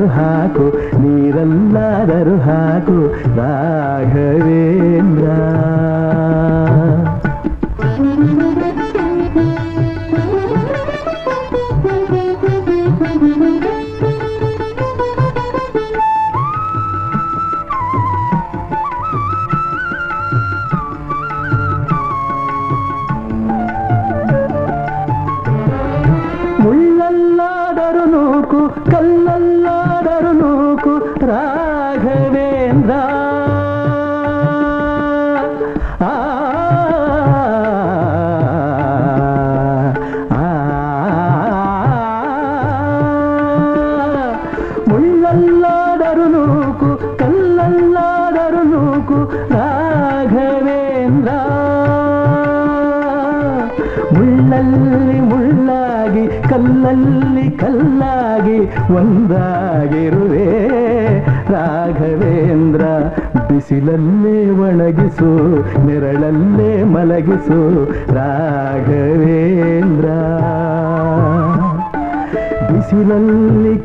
ಹಾಲಲ್ಲಾದರೂ ಹಾಕು ನೀರಲ್ಲಾದರೂ ಹಾಕು ರಾಘವೇಂದ್ರ ಮುಳ್ಳಲ್ಲಾದರೂ నూకు కల్లల్లాడరు నూకు రాఘవేంద్ర ముళ్ళల్లాడరు నూకు కల్లల్లాడరు నూకు రాఘవేంద్ర ముళ్ళల్లి ముళ్ళ ಮುಳ್ಳಾಗಿ ಕಲ್ಲಲ್ಲಿ ಕಲ್ಲಾಗಿ ಒಂದಾಗಿರುವೆ. ರಾಘವೇಂದ್ರ ಬಿಸಿಲಲ್ಲೇ ಒಣಗಿಸು ನೆರಳಲ್ಲೇ ಮಲಗಿಸು. ರಾಘವೇಂದ್ರ ಬಿಸಿಲಲ್ಲಿ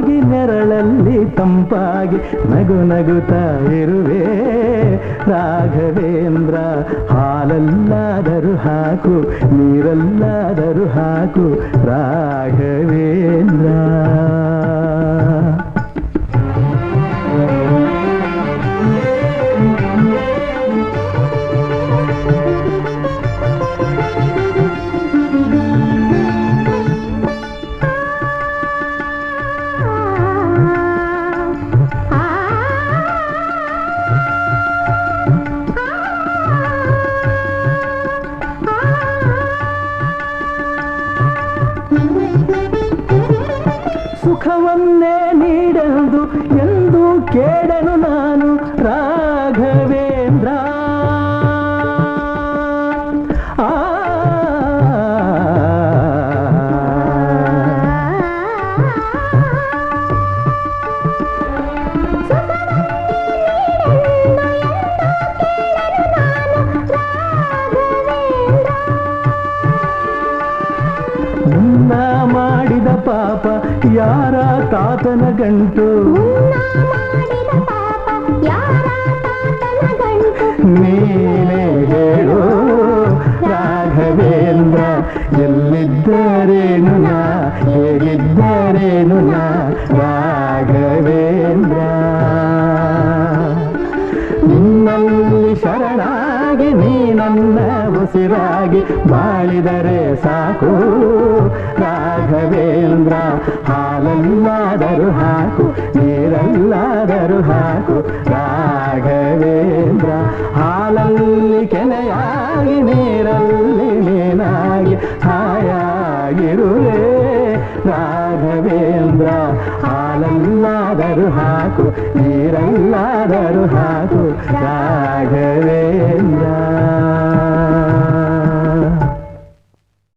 ಕೆಂಪಾಗಿ ನೆರಳಲ್ಲಿ ತಂಪಾಗಿ ನಗು ನಗುತ್ತಾ ಇರುವೆ. ರಾಘವೇಂದ್ರ ಹಾಲಲ್ಲಾದರೂ ಹಾಕು ನೀರಲ್ಲಾದರೂ ಹಾಕು. ರಾಘವೇಂದ್ರ. ಸುಖವನ್ನೇ ನೀಡಲು ಎಂದು ಕೇಳಲು ನಾನು ರಾಘವೇಂದ್ರ. ಪಾಪ ಯಾರ ತಾತನ ಗಂಟು? ನೀನೇ ಹೇಳು ರಾಘವೇಂದ್ರ ಎಲ್ಲಿದ್ದರೇನು ನಾ? ಹೇಗಿದ್ದರೇನು ನಾ? ರಾಘವೇಂದ್ರ. ನಿನ್ನಲ್ಲಿ ಶರಣಾಗಿ ನೀ ನನ್ನ ಉಸಿರಾಗಿ ಬಾಳಿದರೆ ಸಾಕು. ರಾಘವೇಂದ್ರ ಹಾಲಲ್ಲಾದರೂ ಹಾಕು ನೀರಲ್ಲಾದರೂ ಹಾಕು ರಾಘವೇಂದ್ರ ಹಾಲಲ್ಲಿ ಕೆನೆಯಾಗಿ ನೀರಲ್ಲಿ ನೀನಾಗಿ ಹಾಯಾಗಿರುವೆ ರಾಘವೇಂದ್ರ ಹಾಲಲ್ಲಾದರೂ ಹಾಕು ನೀರಲ್ಲಾದರೂ ಹಾಕು ರಾಘವೇಂದ್ರ